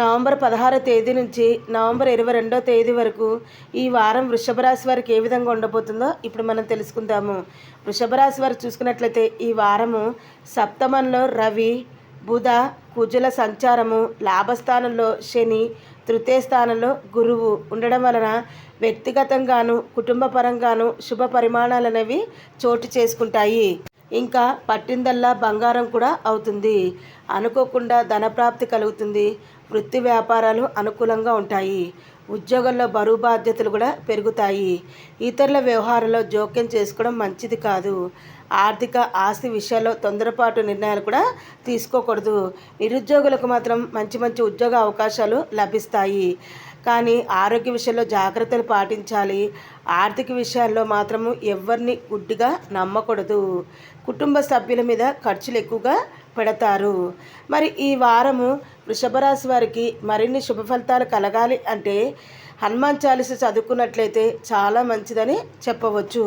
November పదహారో తేదీ నుంచి నవంబర్ ఇరవై రెండో తేదీ వరకు ఈ వారం వృషభ రాశి వారికి ఏ విధంగా ఉండబోతుందో ఇప్పుడు మనం తెలుసుకుందాము. వృషభ రాశి వారు చూసుకున్నట్లయితే ఈ వారము సప్తమంలో రవి బుధ కుజుల సంచారము లాభస్థానంలో శని తృతీయ స్థానంలో గురువు. ఉండడం వలన వ్యక్తిగతంగాను కుటుంబ పరంగాను శుభ పరిమాణాలు అనేవి చోటు చేసుకుంటాయి. ఇంకా పట్టిందల్లా బంగారం కూడా అవుతుంది. అనుకోకుండా ధనప్రాప్తి కలుగుతుంది. వృత్తి వ్యాపారాలు అనుకూలంగా ఉంటాయి. ఉద్యోగంలో బరువు బాధ్యతలు కూడా పెరుగుతాయి. ఇతరుల వ్యవహారంలో జోక్యం చేసుకోవడం మంచిది కాదు. ఆర్థిక ఆస్తి విషయాల్లో తొందరపాటు నిర్ణయాలు కూడా తీసుకోకూడదు. నిరుద్యోగులకు మాత్రం మంచి మంచి ఉద్యోగ అవకాశాలు లభిస్తాయి. కానీ ఆరోగ్య విషయంలో జాగ్రత్తలు పాటించాలి. ఆర్థిక విషయాల్లో మాత్రము ఎవరిని గుడ్డిగా నమ్మకూడదు. కుటుంబ సభ్యుల మీద ఖర్చులు ఎక్కువగా పెడతారు. మరి ఈ వారము వృషభరాశి వారికి మరిన్ని శుభ ఫలితాలు కలగాలి అంటే హనుమాన్ చాలీస చదువుకున్నట్లయితే చాలా మంచిదని చెప్పవచ్చు.